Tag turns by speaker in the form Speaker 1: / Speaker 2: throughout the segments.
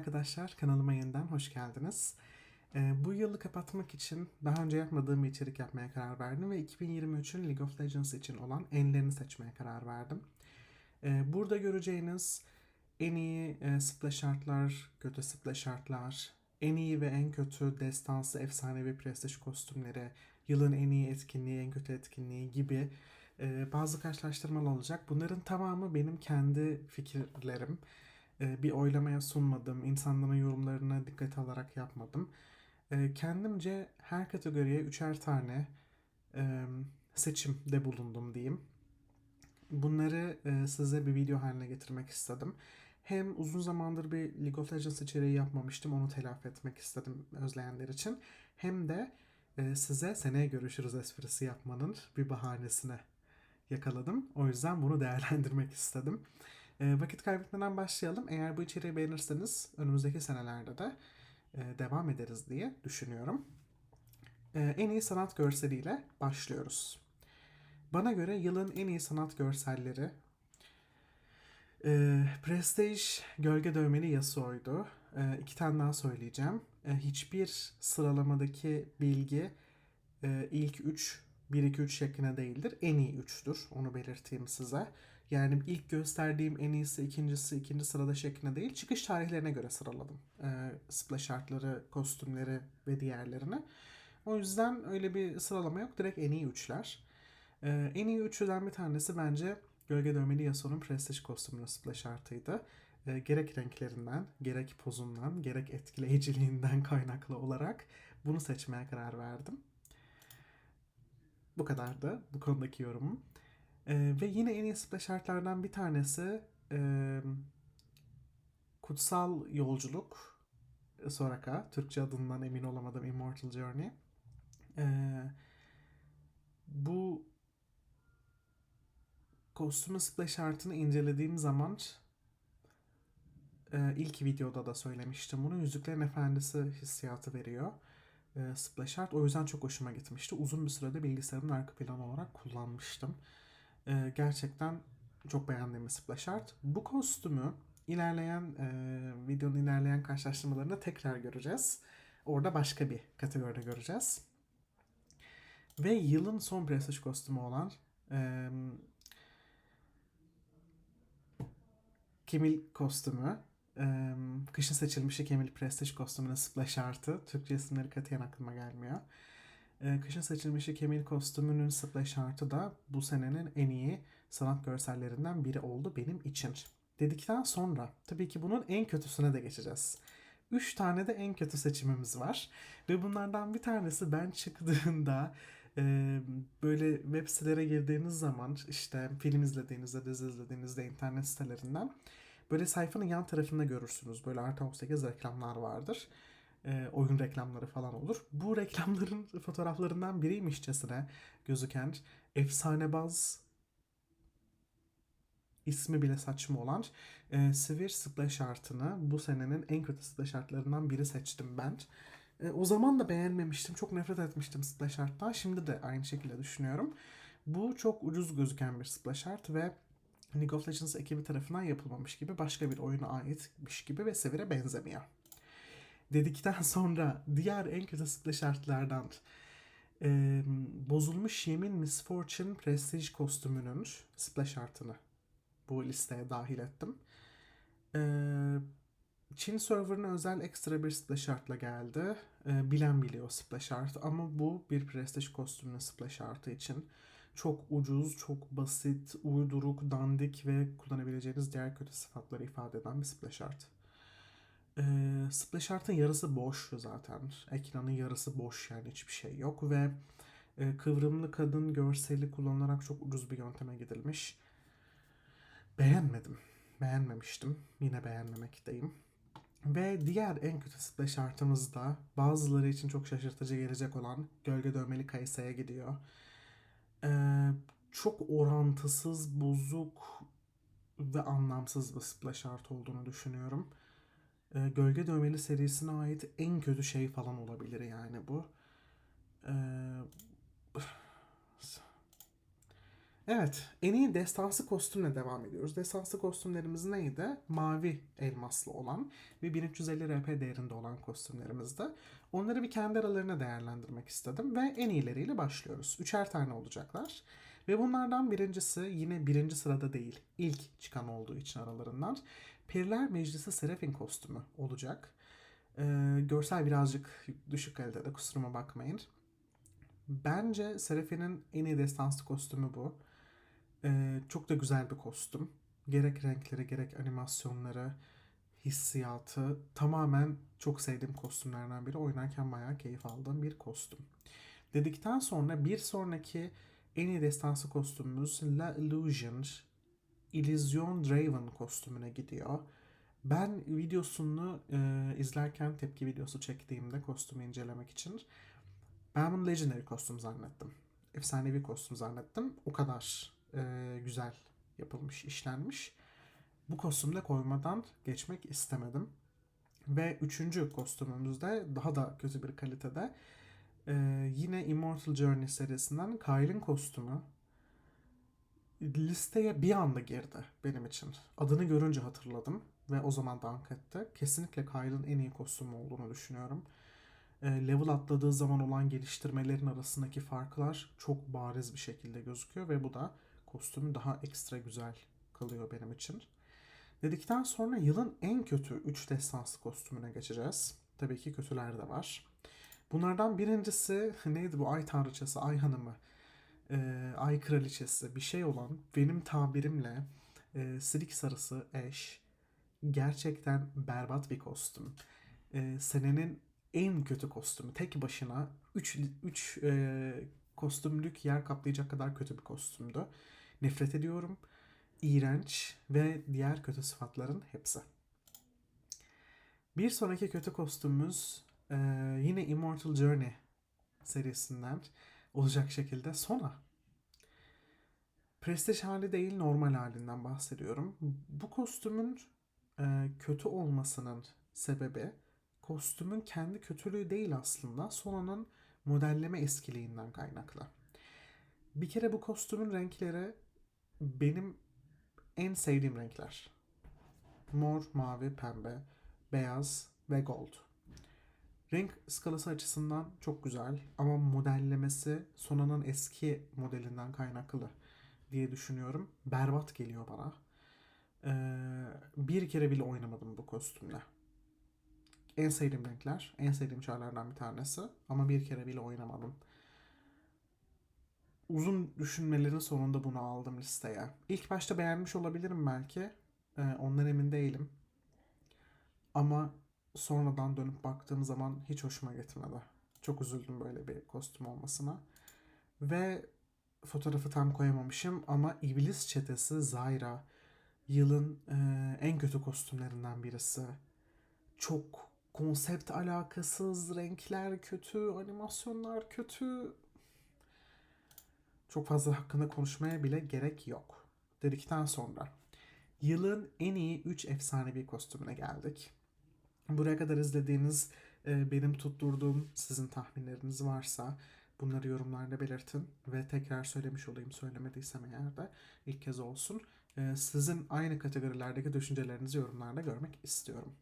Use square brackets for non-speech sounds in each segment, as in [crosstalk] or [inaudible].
Speaker 1: Arkadaşlar kanalıma yeniden hoş geldiniz. Ee, bu yılı kapatmak için daha önce yapmadığım bir içerik yapmaya karar verdim ve 2023'ün League of Legends için olan enlerini seçmeye karar verdim. Ee, burada göreceğiniz en iyi e, splash artlar, kötü splash artlar, en iyi ve en kötü destansı efsanevi prestij kostümleri, yılın en iyi etkinliği, en kötü etkinliği gibi e, bazı karşılaştırmalar olacak. Bunların tamamı benim kendi fikirlerim bir oylamaya sunmadım. İnsanların yorumlarına dikkat alarak yapmadım. E, Kendimce her kategoriye üçer tane e, seçimde bulundum diyeyim. Bunları e, size bir video haline getirmek istedim. Hem uzun zamandır bir League of Legends içeriği yapmamıştım. Onu telafi etmek istedim özleyenler için. Hem de e, size seneye görüşürüz esprisi yapmanın bir bahanesine yakaladım. O yüzden bunu değerlendirmek istedim. E, vakit kaybetmeden başlayalım. Eğer bu içeriği beğenirseniz önümüzdeki senelerde de e, devam ederiz diye düşünüyorum. E, en iyi sanat görseliyle başlıyoruz. Bana göre yılın en iyi sanat görselleri e, Prestige Gölge Dövmeli Yasuo'ydu. E, iki tane daha söyleyeceğim. E, hiçbir sıralamadaki bilgi e, ilk 3, 1-2-3 şeklinde değildir. En iyi 3'tür. Onu belirteyim size. Yani ilk gösterdiğim en iyisi, ikincisi, ikinci sırada şeklinde değil. Çıkış tarihlerine göre sıraladım. E, splash artları, kostümleri ve diğerlerini. O yüzden öyle bir sıralama yok. Direkt en iyi üçler. E, en iyi üçlüden bir tanesi bence Gölge Dövmeli Yasuo'nun Prestige kostümünün splash artıydı. E, gerek renklerinden, gerek pozundan, gerek etkileyiciliğinden [laughs] kaynaklı olarak bunu seçmeye karar verdim. Bu kadardı bu konudaki yorumum. E, ve yine en iyi splash artlardan bir tanesi e, Kutsal Yolculuk Soraka. Türkçe adından emin olamadım Immortal Journey. E, bu kostümün splash artını incelediğim zaman e, ilk videoda da söylemiştim bunu. Yüzüklerin Efendisi hissiyatı veriyor. E, splash art. O yüzden çok hoşuma gitmişti. Uzun bir sürede bilgisayarımın arka planı olarak kullanmıştım. E, gerçekten çok beğendiğim bir splash. Bu kostümü ilerleyen e, videonun ilerleyen karşılaştırmalarında tekrar göreceğiz. Orada başka bir kategoride göreceğiz. Ve yılın son prestij kostümü olan e, Kemil kostümü. Eee, kışın seçilmişi Kemil Prestige kostümünün splash artı. Türkçe isimleri katiyen aklıma gelmiyor. Eee, kışın seçilmişi Kemil kostümünün splash artı da bu senenin en iyi sanat görsellerinden biri oldu benim için. Dedikten sonra tabii ki bunun en kötüsüne de geçeceğiz. Üç tane de en kötü seçimimiz var. Ve bunlardan bir tanesi ben çıktığında e, böyle web sitelere girdiğiniz zaman işte film izlediğinizde, dizi izlediğinizde internet sitelerinden böyle sayfanın yan tarafında görürsünüz. Böyle artı 18 reklamlar vardır. E, oyun reklamları falan olur. Bu reklamların [laughs] fotoğraflarından biriymişçesine gözüken efsanebaz ismi bile saçma olan e, Sivir Splash Art'ını bu senenin en kötü splash artlarından biri seçtim ben. E, o zaman da beğenmemiştim. Çok nefret etmiştim splash art'tan. Şimdi de aynı şekilde düşünüyorum. Bu çok ucuz gözüken bir splash art ve League of Legends ekibi tarafından yapılmamış gibi başka bir oyuna aitmiş gibi ve Sevir'e benzemiyor. Dedikten [laughs] sonra diğer en kötü splash artlardan e, bozulmuş Yemin Misfortune Prestige kostümünün splash artını bu listeye dahil ettim. Ee, Çin serverına özel ekstra bir splash art'la geldi. Ee, bilen biliyor splash art ama bu bir prestige kostümünün splash art'ı için çok ucuz, çok basit, uyduruk, dandik ve kullanabileceğiniz diğer kötü sıfatları ifade eden bir splash art. Ee, splash art'ın yarısı boş zaten. Ekranın yarısı boş yani hiçbir şey yok ve e, kıvrımlı kadın görseli kullanılarak çok ucuz bir yönteme gidilmiş. Beğenmedim. Beğenmemiştim. Yine beğenmemekteyim. Ve diğer en kötü splash artımız da bazıları için çok şaşırtıcı gelecek olan Gölge Dövmeli Kayısı'ya gidiyor. Ee, çok orantısız, bozuk ve anlamsız bir splash art olduğunu düşünüyorum. Ee, Gölge Dövmeli serisine ait en kötü şey falan olabilir yani bu. Ee, [sighs] Evet, en iyi destansı kostümle devam ediyoruz. Destansı kostümlerimiz neydi? Mavi elmaslı olan ve 1350 RP değerinde olan kostümlerimizdi. Onları bir kendi aralarına değerlendirmek istedim ve en iyileriyle başlıyoruz. Üçer tane olacaklar. Ve bunlardan birincisi yine birinci sırada değil, ilk çıkan olduğu için aralarından Periler Meclisi Serafin kostümü olacak. Ee, görsel birazcık düşük kalitede kusuruma bakmayın. Bence Serafin'in en iyi destansı kostümü bu. Ee, çok da güzel bir kostüm. Gerek renkleri gerek animasyonları, hissiyatı tamamen çok sevdiğim kostümlerden biri. Oynarken bayağı keyif aldığım bir kostüm. Dedikten sonra bir sonraki en iyi destansı kostümümüz La Illusion, Illusion Draven kostümüne gidiyor. Ben videosunu e, izlerken tepki videosu çektiğimde kostümü incelemek için ben bunu Legendary kostüm zannettim. Efsanevi kostüm zannettim. O kadar e, güzel yapılmış, işlenmiş. Bu kostümde koymadan geçmek istemedim. Ve üçüncü kostümümüzde daha da kötü bir kalitede e, yine Immortal Journey serisinden Kyle'in kostümü listeye bir anda girdi benim için. Adını görünce hatırladım ve o zaman dank etti. Kesinlikle Kyle'ın en iyi kostümü olduğunu düşünüyorum. E, level atladığı zaman olan geliştirmelerin arasındaki farklar çok bariz bir şekilde gözüküyor ve bu da kostümü daha ekstra güzel kılıyor benim için. Dedikten sonra yılın en kötü 3 destansı kostümüne geçeceğiz. Tabii ki kötüler de var. Bunlardan birincisi [laughs] neydi bu ay tanrıçası, ay hanımı, e, ay kraliçesi bir şey olan benim tabirimle e, silik sarısı eş gerçekten berbat bir kostüm. E, senenin en kötü kostümü. Tek başına 3 3 e, kostümlük yer kaplayacak kadar kötü bir kostümdü. Nefret ediyorum. İğrenç ve diğer kötü sıfatların hepsi. Bir sonraki kötü kostümümüz e, yine Immortal Journey serisinden olacak şekilde Sona. Prestij hali değil normal halinden bahsediyorum. Bu kostümün e, kötü olmasının sebebi kostümün kendi kötülüğü değil aslında. Sona'nın modelleme eskiliğinden kaynaklı. Bir kere bu kostümün renkleri benim en sevdiğim renkler. Mor, mavi, pembe, beyaz ve gold. Renk skalası açısından çok güzel ama modellemesi Sona'nın eski modelinden kaynaklı diye düşünüyorum. Berbat geliyor bana. Ee, bir kere bile oynamadım bu kostümle. En sevdiğim renkler, en sevdiğim çarlardan bir tanesi ama bir kere bile oynamadım. Uzun düşünmelerin sonunda bunu aldım listeye. İlk başta beğenmiş olabilirim belki. Ee, ondan emin değilim. Ama sonradan dönüp baktığım zaman hiç hoşuma gitmedi. Çok üzüldüm böyle bir kostüm olmasına. Ve fotoğrafı tam koyamamışım ama İblis Çetesi Zyra yılın e, en kötü kostümlerinden birisi. Çok konsept alakasız, renkler kötü, animasyonlar kötü. Çok fazla hakkında konuşmaya bile gerek yok. Dedikten sonra yılın en iyi 3 efsanevi kostümüne geldik. Buraya kadar izlediğiniz e, benim tutturduğum sizin tahminleriniz varsa bunları yorumlarda belirtin ve tekrar söylemiş olayım söylemediysem eğer de ilk kez olsun. E, sizin aynı kategorilerdeki düşüncelerinizi yorumlarda görmek istiyorum.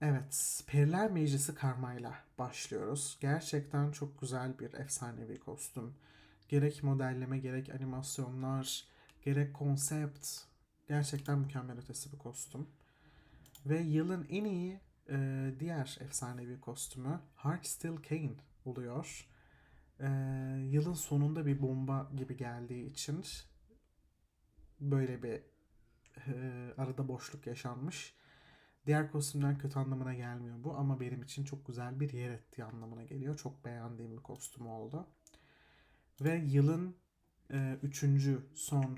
Speaker 1: Evet, Periler Meclisi Karma'yla başlıyoruz. Gerçekten çok güzel bir efsanevi kostüm. Gerek modelleme, gerek animasyonlar, gerek konsept. Gerçekten mükemmel ötesi bir kostüm. Ve yılın en iyi e, diğer efsanevi kostümü Heartsteel Kane oluyor. E, yılın sonunda bir bomba gibi geldiği için böyle bir e, arada boşluk yaşanmış. Diğer kostümler kötü anlamına gelmiyor bu ama benim için çok güzel bir yer ettiği anlamına geliyor. Çok beğendiğim bir kostüm oldu. Ve yılın e, üçüncü son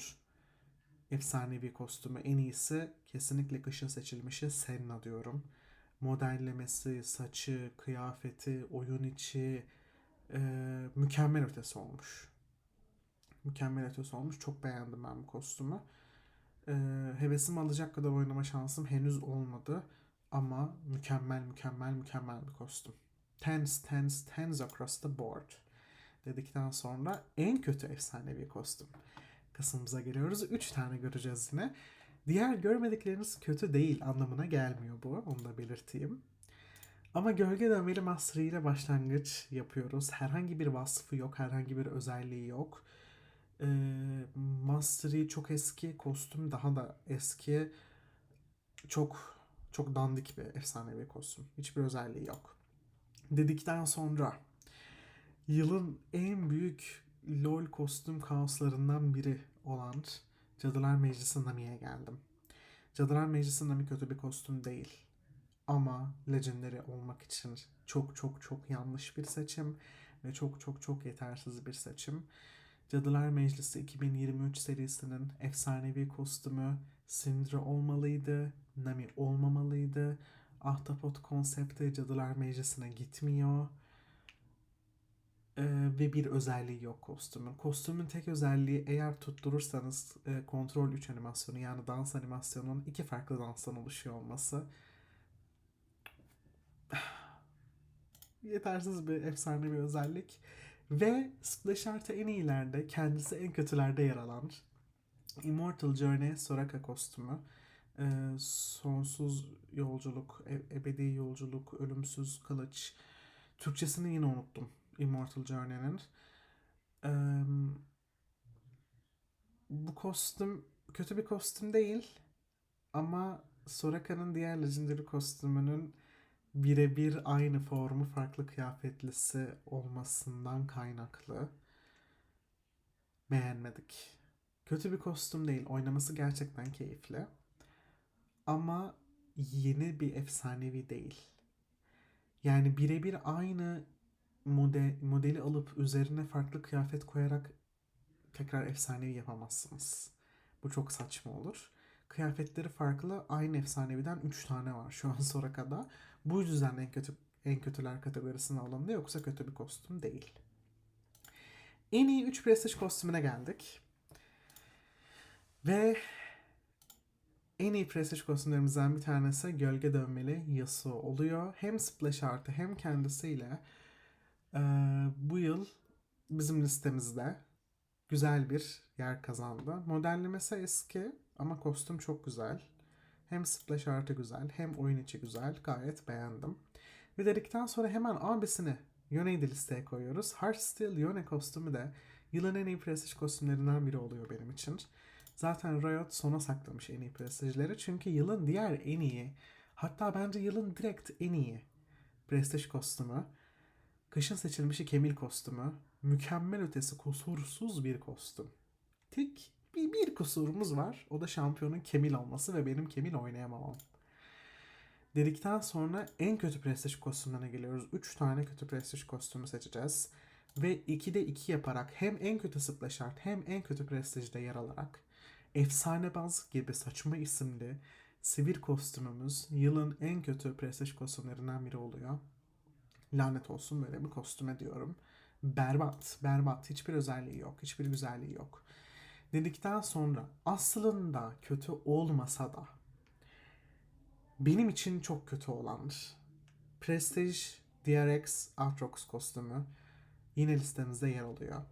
Speaker 1: efsanevi kostümü en iyisi kesinlikle kışın seçilmişi Senna diyorum. Modellemesi, saçı, kıyafeti, oyun içi e, mükemmel ötesi olmuş. Mükemmel ötesi olmuş. Çok beğendim ben bu kostümü. E, hevesimi alacak kadar oynama şansım henüz olmadı. Ama mükemmel, mükemmel, mükemmel bir kostüm. Tens, tens, tens across the board. dedikten sonra en kötü efsanevi kostüm. Kısmımıza geliyoruz. 3 tane göreceğiz yine. Diğer görmedikleriniz kötü değil anlamına gelmiyor bu. Onu da belirteyim. Ama gölge dövmeli Master ile başlangıç yapıyoruz. Herhangi bir vasfı yok, herhangi bir özelliği yok. Ee, Master Yi çok eski, kostüm daha da eski. Çok çok dandik bir efsanevi kostüm. Hiçbir özelliği yok. Dedikten sonra yılın en büyük LoL kostüm kaoslarından biri olan Cadılar Meclisi Nami'ye geldim. Cadılar Meclisi Nami kötü bir kostüm değil. Ama Legendary olmak için çok çok çok yanlış bir seçim ve çok çok çok yetersiz bir seçim. Cadılar Meclisi 2023 serisinin efsanevi kostümü Sindri olmalıydı, Nami olmamalıydı. Ahtapot konsepti Cadılar Meclisi'ne gitmiyor. Ee, ve bir özelliği yok kostümün. Kostümün tek özelliği eğer tutturursanız e, kontrol 3 animasyonu yani dans animasyonunun iki farklı danstan oluşuyor olması. [sighs] Yetersiz bir efsane bir özellik. Ve Splash Art'ı en iyilerde, kendisi en kötülerde yer alan Immortal Journey Soraka kostümü. Ee, sonsuz yolculuk, e- ebedi yolculuk, ölümsüz kılıç. Türkçesini yine unuttum. Immortal Journey'nin. Ee, bu kostüm kötü bir kostüm değil. Ama Soraka'nın diğer Legendary kostümünün birebir aynı formu farklı kıyafetlisi olmasından kaynaklı beğenmedik. Kötü bir kostüm değil. Oynaması gerçekten keyifli. Ama yeni bir efsanevi değil. Yani birebir aynı model, modeli alıp üzerine farklı kıyafet koyarak tekrar efsanevi yapamazsınız. Bu çok saçma olur. Kıyafetleri farklı. Aynı efsaneviden 3 tane var şu an [laughs] Soraka'da. Bu yüzden en kötü en kötüler kategorisine alındı yoksa kötü bir kostüm değil. En iyi 3 prestij kostümüne geldik. Ve en iyi prestij kostümlerimizden bir tanesi gölge dönmeli Yasuo oluyor. Hem splash artı hem kendisiyle e, bu yıl bizim listemizde güzel bir yer kazandı. Modellemesi eski ama kostüm çok güzel. Hem splash artı güzel hem oyun içi güzel. Gayet beğendim. Ve dedikten sonra hemen abisini Yone'yi de listeye koyuyoruz. Heartsteel Yone kostümü de yılın en iyi prestij kostümlerinden biri oluyor benim için. Zaten Riot sona saklamış en iyi prestijleri. Çünkü yılın diğer en iyi, hatta bence yılın direkt en iyi prestij kostümü, kışın seçilmişi Kemil kostümü, mükemmel ötesi kusursuz bir kostüm. Tik bir, bir kusurumuz var. O da şampiyonun Kemil olması ve benim Kemil oynayamamam. Dedikten sonra en kötü prestij kostümlerine geliyoruz. 3 tane kötü prestij kostümü seçeceğiz. Ve 2'de 2 yaparak hem en kötü splash art hem en kötü prestijde yer alarak Efsanebaz gibi saçma isimli sivil kostümümüz yılın en kötü prestij kostümlerinden biri oluyor. Lanet olsun böyle bir kostüme diyorum. Berbat, berbat. Hiçbir özelliği yok, hiçbir güzelliği yok. Dedikten sonra aslında kötü olmasa da benim için çok kötü olan Prestige DRX Aatrox kostümü yine listemizde yer alıyor.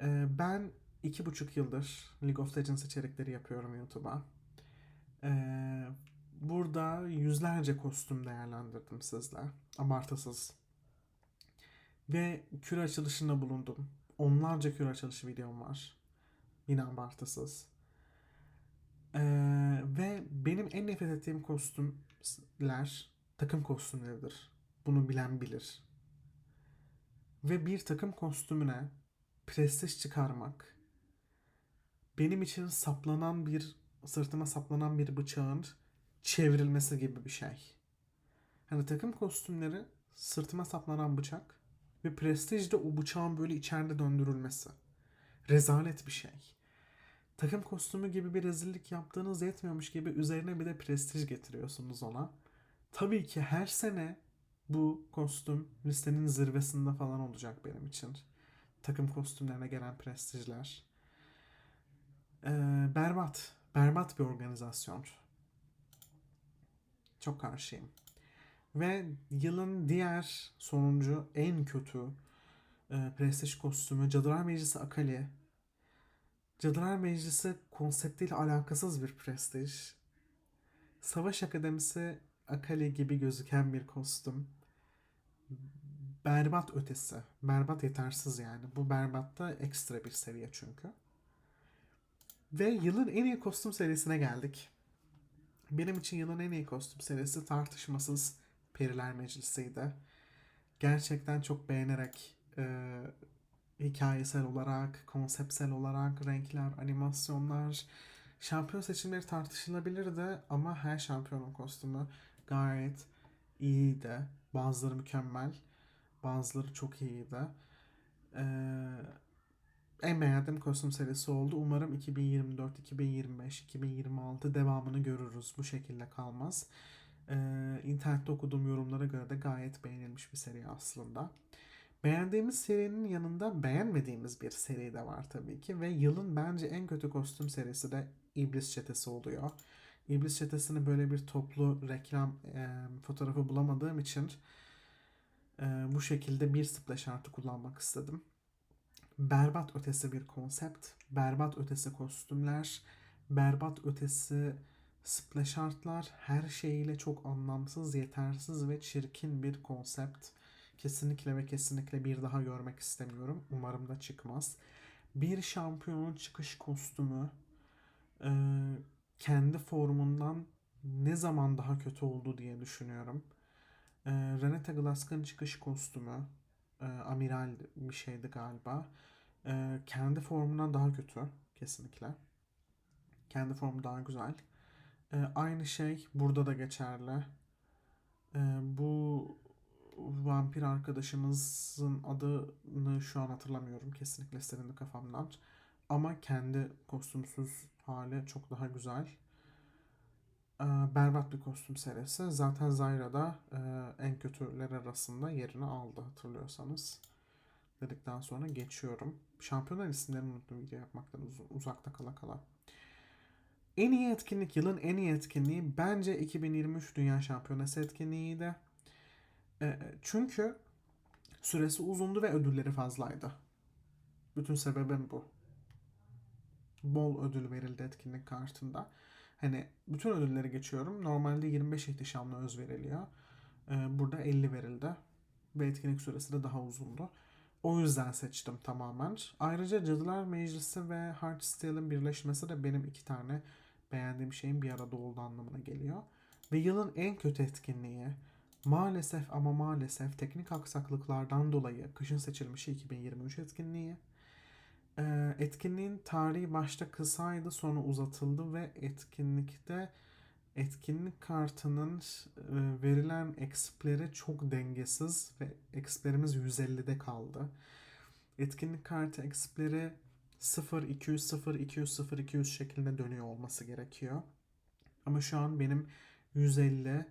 Speaker 1: Ee, ben iki buçuk yıldır League of Legends içerikleri yapıyorum YouTube'a. Ee, burada yüzlerce kostüm değerlendirdim sizle. Abartısız. Ve küre açılışında bulundum. Onlarca küre açılışı videom var. Yine abartısız. Ee, ve benim en nefret ettiğim kostümler takım kostümleridir. Bunu bilen bilir. Ve bir takım kostümüne prestij çıkarmak benim için saplanan bir sırtıma saplanan bir bıçağın çevrilmesi gibi bir şey. Hani takım kostümleri sırtıma saplanan bıçak ve prestijde o bıçağın böyle içeride döndürülmesi. Rezalet bir şey. Takım kostümü gibi bir rezillik yaptığınız yetmiyormuş gibi üzerine bir de prestij getiriyorsunuz ona. Tabii ki her sene bu kostüm listenin zirvesinde falan olacak benim için. Takım kostümlerine gelen prestijler. Ee, berbat. Berbat bir organizasyon. Çok karşıyım. Ve yılın diğer sonuncu en kötü e, prestij kostümü, Cadılar Meclisi Akali. Cadılar Meclisi konseptiyle alakasız bir prestij. Savaş Akademisi Akali gibi gözüken bir kostüm. Berbat ötesi. Berbat yetersiz yani. Bu berbatta ekstra bir seviye çünkü. Ve yılın en iyi kostüm serisine geldik. Benim için yılın en iyi kostüm serisi tartışmasız Periler Meclisi'ydi. Gerçekten çok beğenerek e, hikayesel olarak, konseptsel olarak, renkler, animasyonlar, şampiyon seçimleri tartışılabilirdi ama her şampiyonun kostümü gayet iyiydi. Bazıları mükemmel, bazıları çok iyiydi. Ee, en beğendiğim kostüm serisi oldu. Umarım 2024, 2025, 2026 devamını görürüz. Bu şekilde kalmaz. Ee, internette okuduğum yorumlara göre de gayet beğenilmiş bir seri aslında. Beğendiğimiz serinin yanında beğenmediğimiz bir seri de var tabii ki ve yılın bence en kötü kostüm serisi de İblis Çetesi oluyor. İblis Çetesi'ni böyle bir toplu reklam e, fotoğrafı bulamadığım için e, bu şekilde bir splash artı kullanmak istedim. Berbat ötesi bir konsept, berbat ötesi kostümler, berbat ötesi splash artlar, her şeyiyle çok anlamsız, yetersiz ve çirkin bir konsept. Kesinlikle ve kesinlikle bir daha görmek istemiyorum. Umarım da çıkmaz. Bir şampiyonun çıkış kostümü kendi formundan ne zaman daha kötü oldu diye düşünüyorum. Renata Glask'ın çıkış kostümü e, amiral bir şeydi galiba. E, kendi formundan daha kötü kesinlikle. Kendi formu daha güzel. E, aynı şey burada da geçerli. E, bu vampir arkadaşımızın adını şu an hatırlamıyorum. Kesinlikle silindi kafamdan. Ama kendi kostümsüz hali çok daha güzel. Ee, berbat bir kostüm serisi. Zaten Zyra da e, en kötüler arasında yerini aldı hatırlıyorsanız. Dedikten sonra geçiyorum. Şampiyonlar isimlerini unuttum video yapmaktan uz- uzakta kala kala. En iyi etkinlik, yılın en iyi etkinliği bence 2023 Dünya Şampiyonası etkinliğiydi. E, çünkü süresi uzundu ve ödülleri fazlaydı. Bütün sebebim bu. Bol ödül verildi etkinlik kartında. Hani bütün ödülleri geçiyorum. Normalde 25 ihtişamlı öz veriliyor. E, burada 50 verildi. Ve etkinlik süresi de daha uzundu. O yüzden seçtim tamamen. Ayrıca Cadılar Meclisi ve Heartsteel'in birleşmesi de benim iki tane beğendiğim şeyin bir arada olduğu anlamına geliyor. Ve yılın en kötü etkinliği maalesef ama maalesef teknik aksaklıklardan dolayı kışın seçilmiş 2023 etkinliği. Ee, etkinliğin tarihi başta kısaydı sonra uzatıldı ve etkinlikte etkinlik kartının e, verilen expleri çok dengesiz ve explerimiz 150'de kaldı. Etkinlik kartı expleri 0 200 0 200 0 200 şeklinde dönüyor olması gerekiyor. Ama şu an benim 150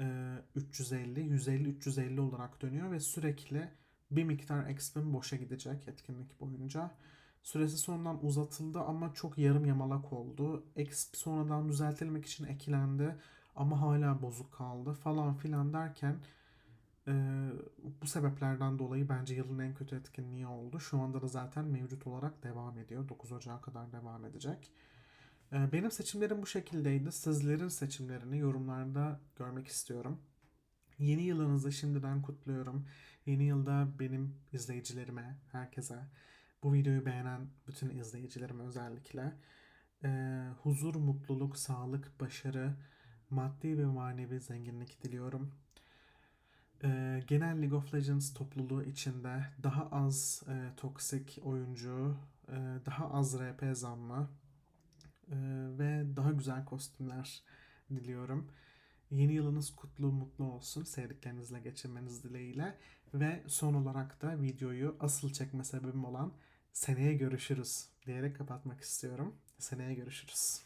Speaker 1: e, 350 150 350 olarak dönüyor ve sürekli bir miktar exp'im boşa gidecek etkinlik boyunca. Süresi sonradan uzatıldı ama çok yarım yamalak oldu. Exp sonradan düzeltilmek için eklendi ama hala bozuk kaldı falan filan derken e, bu sebeplerden dolayı bence yılın en kötü etkinliği oldu. Şu anda da zaten mevcut olarak devam ediyor. 9 Ocağı kadar devam edecek. E, benim seçimlerim bu şekildeydi. Sizlerin seçimlerini yorumlarda görmek istiyorum. Yeni yılınızı şimdiden kutluyorum. Yeni yılda benim izleyicilerime, herkese, bu videoyu beğenen bütün izleyicilerime özellikle e, huzur, mutluluk, sağlık, başarı, maddi ve manevi zenginlik diliyorum. E, genel League of Legends topluluğu içinde daha az e, toksik oyuncu, e, daha az RP zammı e, ve daha güzel kostümler diliyorum. Yeni yılınız kutlu mutlu olsun. Sevdiklerinizle geçirmeniz dileğiyle. Ve son olarak da videoyu asıl çekme sebebim olan seneye görüşürüz diyerek kapatmak istiyorum. Seneye görüşürüz.